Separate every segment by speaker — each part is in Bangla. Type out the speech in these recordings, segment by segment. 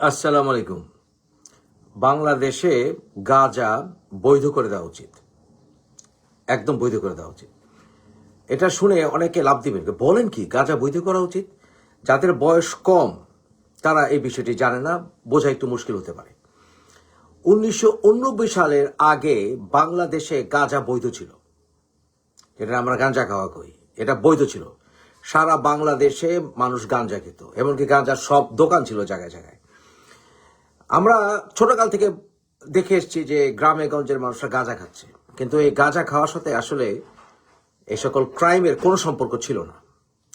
Speaker 1: আসসালামু আলাইকুম। বাংলাদেশে গাঁজা বৈধ করে দেওয়া উচিত। একদম বৈধ করে দেওয়া উচিত। এটা শুনে অনেকে লাভ দিবেন। বলেন কি, গাঁজা বৈধ করা উচিত? যাদের বয়স কম, তারা এই বিষয়টি জানে না, বোঝা একটু মুশকিল হতে পারে। উনিশশো সালের আগে বাংলাদেশে গাঁজা বৈধ ছিল। এটা আমরা গাঁজা খাওয়া কই, এটা বৈধ ছিল। সারা বাংলাদেশে মানুষ গাঁজা খেত, এমনকি গাঁজার সব দোকান ছিল জায়গায় জায়গায়। আমরা ছোটকাল থেকে দেখে এসেছি যে গ্রামে গঞ্জের মানুষরা গাঁজা খাচ্ছে। কিন্তু এই গাঁজা খাওয়ার সাথে আসলে এই সকল ক্রাইমের কোনো সম্পর্ক ছিল না।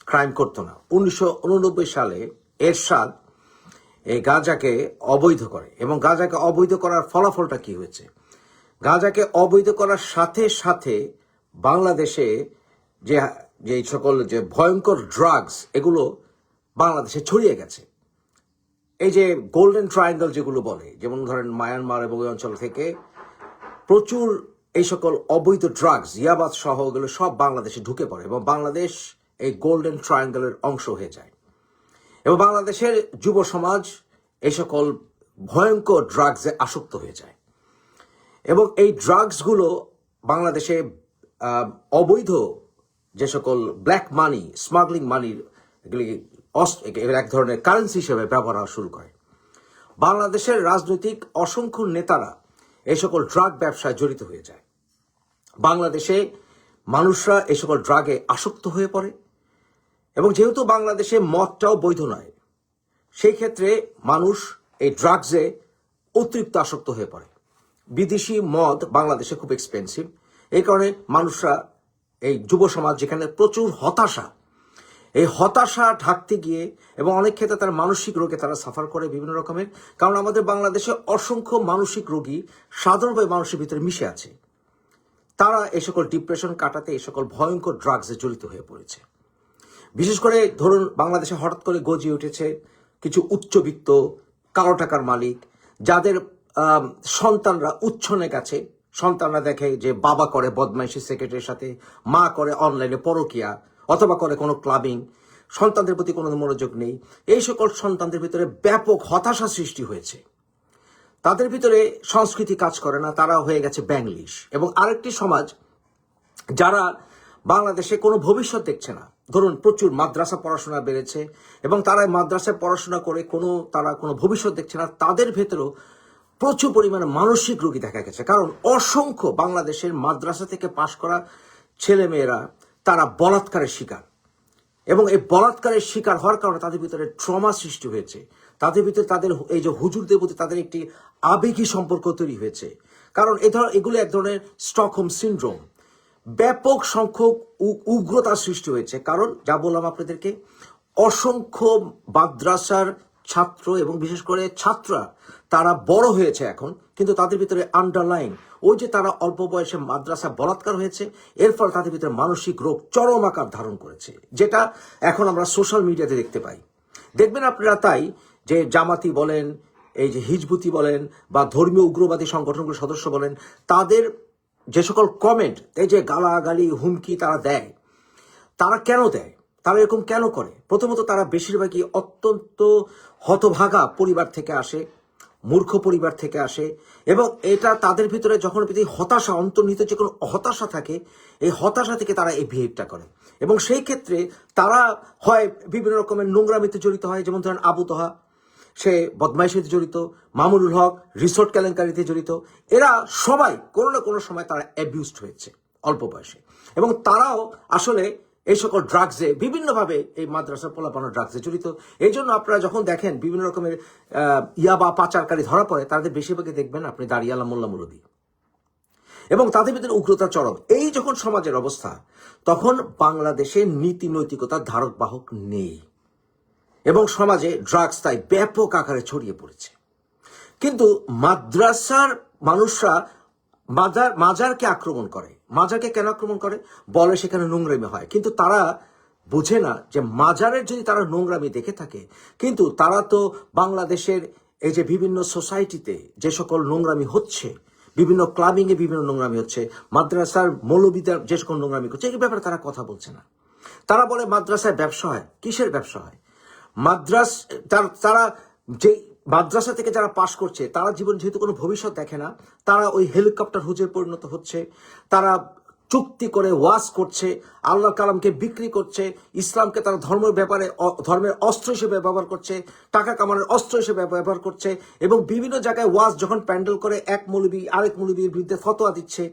Speaker 1: ক্রাইম করতো না। উনিশশো উননব্বই সালে এরশাদ এই গাঁজাকে অবৈধ করে। এবং গাঁজাকে অবৈধ করার ফলাফলটা কি হয়েছে? গাঁজাকে অবৈধ করার সাথে সাথে বাংলাদেশে যে যে সকল যে ভয়ঙ্কর ড্রাগস এগুলো বাংলাদেশে ছড়িয়ে গেছে। এই যে গোল্ডেন ট্রায়াঙ্গেল যেগুলো বলে, যেমন ধরেন মায়ানমার এবং অঞ্চল থেকে প্রচুর এই সকল অবৈধ ড্রাগস ইয়াবাদ সহ এগুলো সব বাংলাদেশে ঢুকে পড়ে এবং বাংলাদেশ এই গোল্ডেন ট্রায়াঙ্গেলের অংশ হয়ে যায়। এবং বাংলাদেশের যুব সমাজ এই সকল ভয়ঙ্কর ড্রাগসে আসক্ত হয়ে যায়। এবং এই ড্রাগসগুলো বাংলাদেশে অবৈধ যে সকল ব্ল্যাক মানি স্মাগলিং মানির এক ধরনের কারেন্সি হিসেবে ব্যবহার হওয়া শুরু করে। বাংলাদেশের রাজনৈতিক অসংখ্য নেতারা এই সকল ড্রাগ ব্যবসায় জড়িত হয়ে যায়। বাংলাদেশে মানুষরা এই সকল ড্রাগে আসক্ত হয়ে পড়ে। এবং যেহেতু বাংলাদেশে মদটাও বৈধ নয়, সেই ক্ষেত্রে মানুষ এই ড্রাগসে অতিরিক্ত আসক্ত হয়ে পড়ে। বিদেশি মদ বাংলাদেশে খুব এক্সপেন্সিভ এই কারণে মানুষরা এই যুব সমাজ যেখানে প্রচুর হতাশা এই হতাশা ঢাকতে গিয়ে এবং অনেক ক্ষেত্রে তারা মানসিক রোগে তারা সাফার করে বিভিন্ন রকমের। কারণ আমাদের বাংলাদেশে অসংখ্য মানসিক রোগী সাধারণভাবে মানুষের ভিতরে মিশে আছে। তারা এই সকল ডিপ্রেশন কাটাতে এই সকল ভয়ঙ্কর ড্রাগসে জড়িত হয়ে পড়েছে। বিশেষ করে ধরুন, বাংলাদেশে হঠাৎ করে গজিয়ে উঠেছে কিছু উচ্চবিত্ত, কালো টাকার মালিক, যাদের সন্তানরা উচ্ছনে গেছে। সন্তানরা দেখে যে বাবা করে, বদমাইশি সেক্রেটারির সাথে, মা করে অনলাইনে পরকিয়া। অথবা করে কোনো ক্লাবিং, সন্তানদের প্রতি কোনো মনোযোগ নেই, এই সকল সন্তানদের ভিতরে ব্যাপক হতাশা সৃষ্টি হয়েছে। তাদের ভিতরে সংস্কৃতি কাজ করে না, তারা হয়ে গেছে ব্যাংলিশ। এবং আরেকটি সমাজ যারা বাংলাদেশে কোনো ভবিষ্যৎ দেখছে না, ধরুন প্রচুর মাদ্রাসা পড়াশোনা বেড়েছে এবং তারা মাদ্রাসায় পড়াশোনা করে কোনো, তারা কোনো ভবিষ্যৎ দেখছে না, তাদের ভেতরেও প্রচুর পরিমাণে মানসিক রোগী দেখা গেছে। কারণ অসংখ্য বাংলাদেশের মাদ্রাসা থেকে পাশ করা ছেলেমেয়েরা তারা বলাৎকারের শিকার। এবং এই বলাৎকারের শিকার হওয়ার কারণে তাদের ভিতরে ট্রমা সৃষ্টি হয়েছে। তাদের ভিতরে তাদের এই যে হুজুরদের প্রতি তাদের একটি আবেগী সম্পর্ক তৈরি হয়েছে। কারণ এ ধর, এগুলো এক ধরনের স্টকহোম সিন্ড্রোম। ব্যাপক সংখ্যক উ- উগ্রতার সৃষ্টি হয়েছে। কারণ, যা বললাম আপনাদেরকে, অসংখ্য মাদ্রাসার ছাত্র এবং বিশেষ করে ছাত্ররা, তারা বড় হয়েছে এখন। কিন্তু তাদের ভিতরে আন্ডারলাইন ওই যে তারা অল্প বয়সে মাদ্রাসা বলাৎকার হয়েছে, এর ফলে তাদের ভিতরে মানসিক রোগ চরম আকার ধারণ করেছে, যেটা এখন আমরা সোশ্যাল মিডিয়াতে দেখতে পাই। দেখবেন আপনারা তাই যে জামাতি বলেন, এই যে হিজবুতি বলেন, বা ধর্মীয় উগ্রবাদী সংগঠনগুলোর সদস্য বলেন, তাদের যে সকল কমেন্ট এই যে গালাগালি, হুমকি তারা দেয়, তারা কেন দেয়? তারা এরকম কেন করে? প্রথমত তারা বেশিরভাগই অত্যন্ত হতভাগা পরিবার থেকে আসে মূর্খ পরিবার থেকে আসে এবং এটা তাদের ভিতরে যখন হতাশা, অন্তর্নিহিত যে কোনো হতাশা থাকে, এই হতাশা থেকে তারা এই বিহেভটা করে। এবং সেই ক্ষেত্রে তারা হয় বিভিন্ন রকমের নোংরামিতে জড়িত হয়, যেমন ধরেন আবু তোহা, সে বদমাইশিতে জড়িত, মামুনুল হক রিসোর্ট কেলেঙ্কারিতে জড়িত। এরা সবাই কোনো না কোনো সময় তারা অ্যাবিউজড হয়েছে, অল্প বয়সে। এবং তারাও আসলে এই সকল ড্রাগসে বিভিন্নভাবে এই মাদ্রাসা পোলাপানো ড্রাগসে জড়িত। এই জন্য আপনারা যখন দেখেন বিভিন্ন রকমের ইয়াবা পাচারকারী ধরা পড়ে, তাদের বেশিরভাগই দেখবেন আপনি দাঁড়িয়ালা মোল্লা মুরবি এবং তাদের ভিতরে উগ্রতা চরম। এই যখন সমাজের অবস্থা, তখন বাংলাদেশে নীতি নৈতিকতার ধারক বাহক নেই। এবং সমাজে ড্রাগস তাই ব্যাপক আকারে ছড়িয়ে পড়েছে। কিন্তু মাদ্রাসার মানুষরা মাজার, মাজারকে আক্রমণ করে। মাজারকে কেন আক্রমণ করে? বলে সেখানে নোংরামি হয়। কিন্তু তারা বুঝে না যে মাজারের যদি তারা নোংরামি দেখে থাকে, কিন্তু তারা তো বাংলাদেশের এই যে বিভিন্ন সোসাইটিতে যে সকল নোংরামি হচ্ছে, বিভিন্ন ক্লাবিংয়ে বিভিন্ন নোংরামি হচ্ছে, মাদ্রাসার মৌলবিদার যে সকল নোংরামি করছে, এই ব্যাপারে তারা কথা বলছে না। তারা বলে মাদ্রাসায় ব্যবসা হয়। কিসের ব্যবসা হয়? মাদ্রাস, তার- তারা যে মাদ্রাসা থেকে যারা পাশ করছে, তারা জীবন যেহেতু কোনো ভবিষ্যৎ দেখে না, তারা ওই হেলিকপ্টার হুজে পরিণত হচ্ছে, তারা চুক্তি করে ওয়াজ করছে আল্লাহ কালামকে বিক্রি করছে, ইসলামকে তারা ধর্মের ব্যাপারে ধর্মের অস্ত্র হিসেবে ব্যবহার করছে, টাকা কামানোর অস্ত্র হিসেবে ব্যবহার করছে এবং বিভিন্ন জায়গায় ওয়াজ যখন প্যান্ডেল করে এক মৌলবী, আরেক মৌলবীর বিরুদ্ধে ফতোয়া দিচ্ছে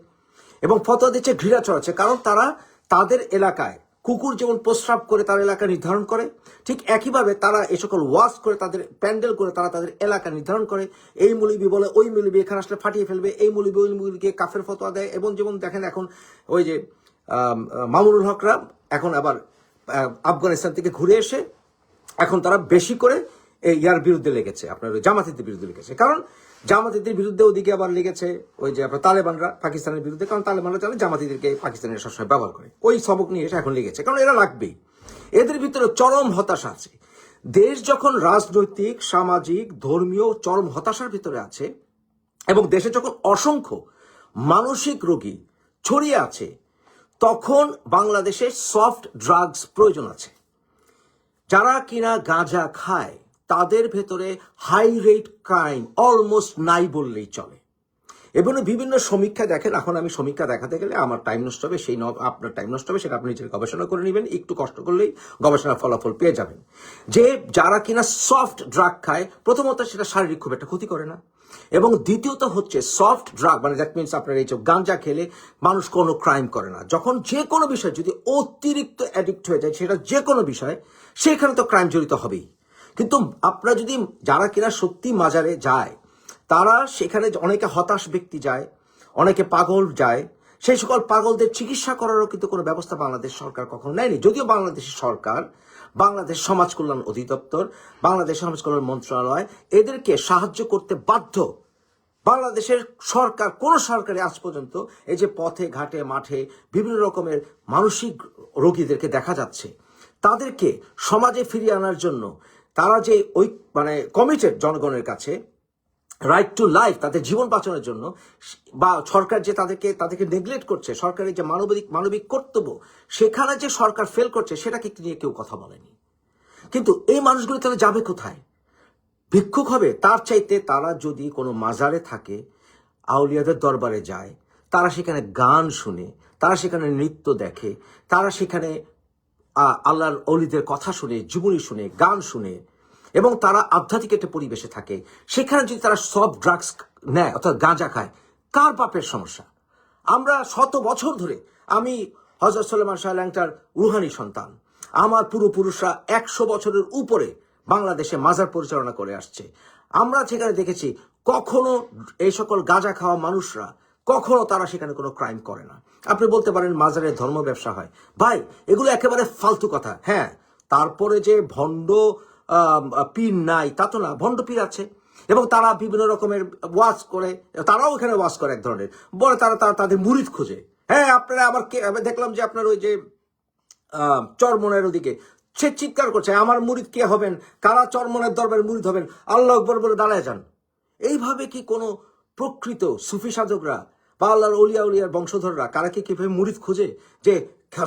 Speaker 1: এবং ফতোয়া দিচ্ছে ঘৃণা চড়াচ্ছে কারণ তারা তাদের এলাকায় কুকুর যেমন প্রস্রাব করে তার এলাকা নির্ধারণ করে, ঠিক একইভাবে তারা এ সকল ওয়াশ করে তাদের, প্যান্ডেল করে তারা তাদের এলাকা নির্ধারণ করে। এই মুলিবি বলে ওই মুলিবি এখানে আসলে ফাটিয়ে ফেলবে, এই মুলিবি ওই মুলিকে কাফের ফতোয়া দেয় এবং যেমন দেখেন এখন ওই যে মামুনুল হকরা এখন আবার আফগানিস্তান থেকে ঘুরে এসে এখন তারা বেশি করে ইয়ার বিরুদ্ধে লেগেছে, আপনার জামাতিদের বিরুদ্ধে লেগেছে। কারণ জামাতিদের বিরুদ্ধে ওদিকে আবার লেগেছে ওই যে আপনার তালেবানরা পাকিস্তানের বিরুদ্ধে, কারণ তালেবানরা জানে জামাতিদেরকে পাকিস্তানের সবসময় ব্যবহার করে। ওই সবক নিয়ে এসে এখন লেগেছে, কারণ এরা লাগবেই এদের ভিতরে চরম হতাশা আছে। দেশ যখন রাজনৈতিক, সামাজিক, ধর্মীয় চরম হতাশার ভিতরে আছে এবং দেশে যখন অসংখ্য মানসিক রোগী ছড়িয়ে আছে, তখন বাংলাদেশে সফট ড্রাগস প্রয়োজন আছে। যারা কিনা গাঁজা খায় তাদের ভেতরে হাই রেট ক্রাইম অলমোস্ট নাই বললেই চলে। এবং বিভিন্ন সমীক্ষা দেখেন, এখন আমি সমীক্ষা দেখাতে গেলে আমার টাইম নষ্ট হবে, সেই আপনার টাইম নষ্ট হবে, সেটা আপনি নিজের গবেষণা করে নেবেন, একটু কষ্ট করলেই গবেষণার ফলাফল পেয়ে যাবেন। যে যারা কিনা সফট ড্রাগ খায়, প্রথমত সেটা শারীরিক খুব একটা ক্ষতি করে না। এবং দ্বিতীয়ত হচ্ছে সফট ড্রাগ মানে দ্যাট মিনস আপনার এই যে গাঞ্জা খেলে মানুষ কোনো ক্রাইম করে না। যখন যে কোনো বিষয় যদি অতিরিক্ত অ্যাডিক্ট হয়ে যায়, সেটা যে কোনো বিষয়, সেখানে তো ক্রাইম জড়িত হবেই। কিন্তু আপনারা যদি যারা কিনা সত্যি মাজারে যায়, তারা সেখানে অনেকে হতাশ ব্যক্তি যায়, অনেকে পাগল যায়। সেই সকল পাগলদের চিকিৎসা করারও কিন্তু কোনো ব্যবস্থা বাংলাদেশ সরকার কখনো নেয়নি। যদিও বাংলাদেশের সরকার, বাংলাদেশ সমাজ কল্যাণ অধিদপ্তর, বাংলাদেশ সমাজ কল্যাণ মন্ত্রণালয়, এদেরকে সাহায্য করতে বাধ্য। বাংলাদেশের সরকার, কোন সরকারে আজ পর্যন্ত এই যে পথে, ঘাটে, মাঠে বিভিন্ন রকমের মানসিক রোগীদেরকে দেখা যাচ্ছে। তাদেরকে সমাজে ফিরিয়ে আনার জন্য তারা যে ওই মানে কমিটেড জনগণের কাছে রাইট টু লাইফ তাদের জীবন বাঁচানোর জন্য, বা সরকার যে তাদেরকে তাদেরকে নেগলেক্ট করছে, সরকারের যে মানবিক মানবিক কর্তব্য, সেখানে যে সরকার ফেল করছে, সেটাকে নিয়ে কেউ কথা বলেনি? কিন্তু এই মানুষগুলো তাহলে যাবে কোথায়? ভিক্ষুক হবে, তার চাইতে তারা যদি কোনো মাজারে থাকে, আউলিয়াদের দরবারে যায়, তারা সেখানে গান শুনে, তারা সেখানে নৃত্য দেখে, তারা সেখানে আল্লাহর অলিদের কথা শুনে, জীবনী শুনে, গান শুনে, এবং তারা আধ্যাত্মিক একটা পরিবেশে থাকে। সেখানে যদি তারা সব ড্রাগস নেয়, অর্থাৎ গাঁজা খায়, কার বাপের সমস্যা? আমরা শত বছর ধরে আমি হজরত সাল্লামান শাহ ল্যাংটার রুহানি সন্তান। আমার পূর্বপুরুষরা একশো বছরের উপরে বাংলাদেশে মাজার পরিচালনা করে আসছে। আমরা সেখানে দেখেছি কখনো এই সকল গাঁজা খাওয়া মানুষরা কখনো তারা সেখানে কোনো ক্রাইম করে না। আপনি বলতে পারেন মাজারে ধর্ম ব্যবসা হয়। ভাই, এগুলো একেবারে ফালতু কথা। হ্যাঁ তারপরে যে ভণ্ড পীর নাই, তা তো না, ভণ্ড পীর আছে। এবং তারা বিভিন্ন রকমের ওয়াজ করে, তারাও এখানে ওয়াজ করে এক ধরনের। বলে তারা তারা তাদের মুরিদ খোঁজে। হ্যাঁ আপনারা আবার দেখলাম যে আপনার ওই যে চরমনের ওদিকে। সে চিৎকার করছে, আমার মুরিদ কে হবেন? কারা চরমনের দরবারে মুরিদ হবেন? আল্লাহ আকবর বলে, দাঁড়ায় যান। এইভাবে কি কোনো প্রকৃত সুফি সাধকরা বা আল্লাহর উলিয়া উলিয়ার বংশধররা, কারা কি কীভাবে মুরিদ খুঁজে যে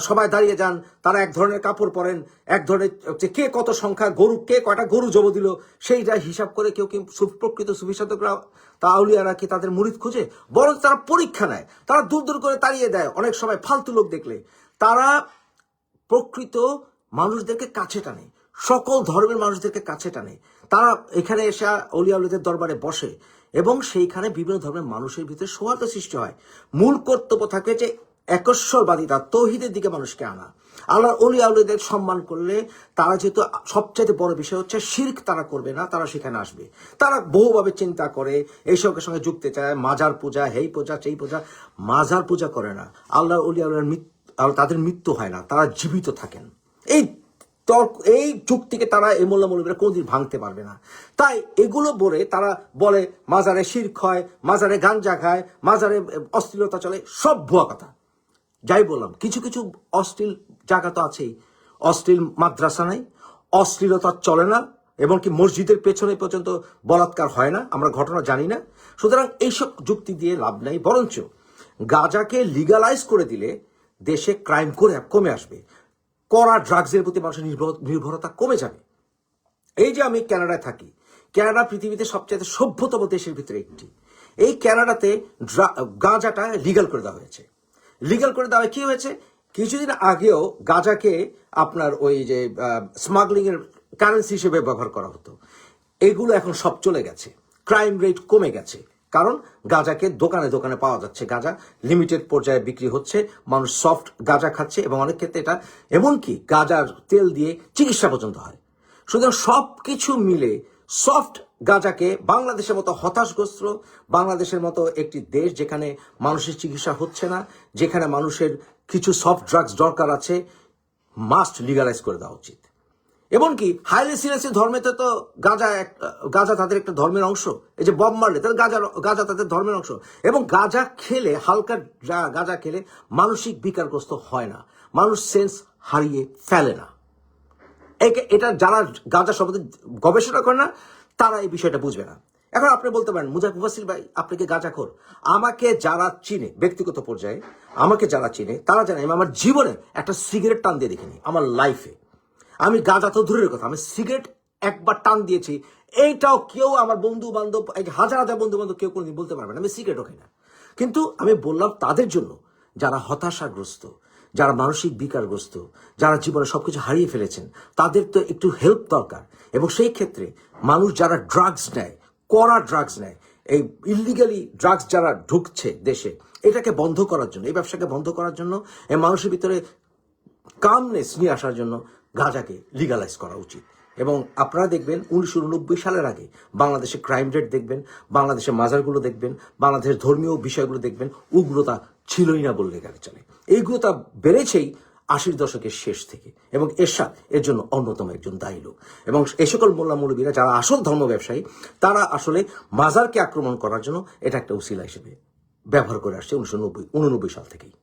Speaker 1: সবাই দাঁড়িয়ে যান, তারা এক ধরনের কাপড় পরেন, এক ধরনের যে কে কত সংখ্যা, গরু, কে কয়টা গরু জব দিল সেই সেইটা হিসাব করে কেউ কি প্রকৃত সুফি তা আউলিয়ারা কি তাদের মুরিদ খুঁজে? বরং তারা পরীক্ষা নেয়, তারা দূর দূর করে তাড়িয়ে দেয়, অনেক সময় ফালতু লোক দেখলে। তারা প্রকৃত মানুষদেরকে কাছে টানে, সকল ধর্মের মানুষদেরকে কাছে টানে। তারা এখানে এসে অলিয়াউলিদের দরবারে বসে এবং সেইখানে বিভিন্ন ধর্মের মানুষের ভিতরে সৌহার্দ্য সৃষ্টি হয়। মূল কর্তব্য থাকে যে একশ্বরবাদিতা তৌহিদের দিকে মানুষকে আনা। আল্লাহ অলি আউলিদের সম্মান করলে তারা যেহেতু সবচেয়ে বড় বিষয় হচ্ছে শির্ক তারা করবে না, তারা সেখানে আসবে। তারা বহুভাবে চিন্তা করে এইসবের সঙ্গে যুক্তে চায়, মাজার পূজা, হেই পূজা, সেই পূজা। মাজার পূজা করে না। আল্লাহ অলি আউলের মৃত্যু, তাদের মৃত্যু হয় না, তারা জীবিত থাকেন। এই তর্ক এই যুক্তিকে তারা, এই মোল্লা মৌলবীরা কোনোদিন ভাঙতে পারবে না। তাই এগুলো বলে তারা বলে, মাজারে শির্ক হয়, মাজারে গাঞ্জা খায়, মাজারে অশ্লীলতা চলে, সব ভুয়া কথা। যাই বললাম, কিছু কিছু অশ্লীল জায়গা তো আছেই। অশ্লীল মাদ্রাসা নাই, অশ্লীলতা চলে না এবং কি মসজিদের পেছনে পর্যন্ত বলাৎকার হয় না, আমরা ঘটনা জানি না। সুতরাং এইসব যুক্তি দিয়ে লাভ নাই, বরঞ্চ গাজাকে লিগালাইজ করে দিলে দেশে ক্রাইম করে কমে আসবে। কড়া ড্রাগসের প্রতি মানুষের নির্ভর- নির্ভরতা কমে যাবে। এই যে আমি কানাডায় থাকি, ক্যানাডা পৃথিবীতে সবচেয়ে সভ্যতম দেশের ভিতরে একটি। এই ক্যানাডাতে গাঁজাটা লিগাল করে দেওয়া হয়েছে। লিগাল করে দেওয়া কি হয়েছে? কিছুদিন আগেও গাঁজাকে আপনার ওই যে স্মাগলিং এর কারেন্সি হিসেবে ব্যবহার করা হতো। এগুলো এখন সব চলে গেছে। ক্রাইম রেট কমে গেছে। কারণ গাঁজাকে দোকানে দোকানে পাওয়া যাচ্ছে। গাঁজা লিমিটেড পর্যায়ে বিক্রি হচ্ছে, মানুষ সফট গাঁজা খাচ্ছে এবং অনেক ক্ষেত্রে এটা এমনকি গাঁজার তেল দিয়ে চিকিৎসা পর্যন্ত হয়। সুতরাং সব কিছু মিলে সফট গাঁজাকে বাংলাদেশের মতো হতাশগ্রস্ত, বাংলাদেশের মতো একটি দেশ যেখানে মানুষের চিকিৎসা হচ্ছে না, যেখানে মানুষের কিছু সফট ড্রাগস দরকার আছে মাস্ট লিগালাইজ করে দেওয়া উচিত। এমনকি হাইলি সিরিয়াসি ধর্মেতে তো গাঁজা এক, গাঁজা তাদের একটা ধর্মের অংশ। এই যে বম মারলে, তাদের গাঁজা গাঁজা তাদের ধর্মের অংশ। এবং গাঁজা খেলে, হালকা গাঁজা খেলে মানসিক বিকারগ্রস্ত হয় না। মানুষ সেন্স হারিয়ে ফেলে না। একে- এটা যারা গাঁজা সম্বন্ধে গবেষণা করে না, তারা এই বিষয়টা বুঝবে না। এখন আপনি বলতে পারেন মুজাফ মুফাসিল ভাই, আপনি কি গাঁজাখোর আমাকে যারা চিনে, ব্যক্তিগত পর্যায়ে, আমাকে যারা চিনে, তারা জানে আমি আমার জীবনে একটা সিগারেট টান দিয়ে দেখিনি, আমার লাইফে আমি গাঁজা তো দূরের কথা, আমি সিগারেট একবার টান দিয়েছি। এইটাও কেউ আমার বন্ধু বান্ধব হাজার হাজার বন্ধু বান্ধব কেউ কোনোদিন বলতে পারবে না, আমি সিগারেটও খাই না। কিন্তু আমি বললাম তাদের জন্য, যারা হতাশাগ্রস্ত, যারা মানসিক বিকারগ্রস্ত, যারা জীবনে সবকিছু হারিয়ে ফেলেছেন, তাদের তো একটু হেল্প দরকার। এবং সেই ক্ষেত্রে মানুষ যারা ড্রাগস নেয়, কড়া ড্রাগস নেয়, এই ইলিগালি ড্রাগস যারা ঢুকছে দেশে, এটাকে বন্ধ করার জন্য, এই ব্যবসাকে বন্ধ করার জন্য, এই মানুষের ভিতরে কামনেস নিয়ে আসার জন্য গাঁজাকে লিগালাইজ করা উচিত। এবং আপনারা দেখবেন উনিশশো উননব্বই সালের আগে বাংলাদেশে ক্রাইম রেট দেখবেন, বাংলাদেশের মাজারগুলো দেখবেন, বাংলাদেশের ধর্মীয় বিষয়গুলো দেখবেন, উগ্রতা ছিলই না বললে গেলে চলে। এই উগ্রতা বেড়েছেই আশির দশকের শেষ থেকে এবং এরশাদ এর জন্য অন্যতম একজন দায়ী লোক। এবং এ সকল মোল্লা মৌলবীরা যারা আসল ধর্ম ব্যবসায়ী, তারা আসলে মাজারকে আক্রমণ করার জন্য এটা একটা উসিলা হিসেবে ব্যবহার করে আসছে উনিশশো নব্বই, উননব্বই সাল থেকেই।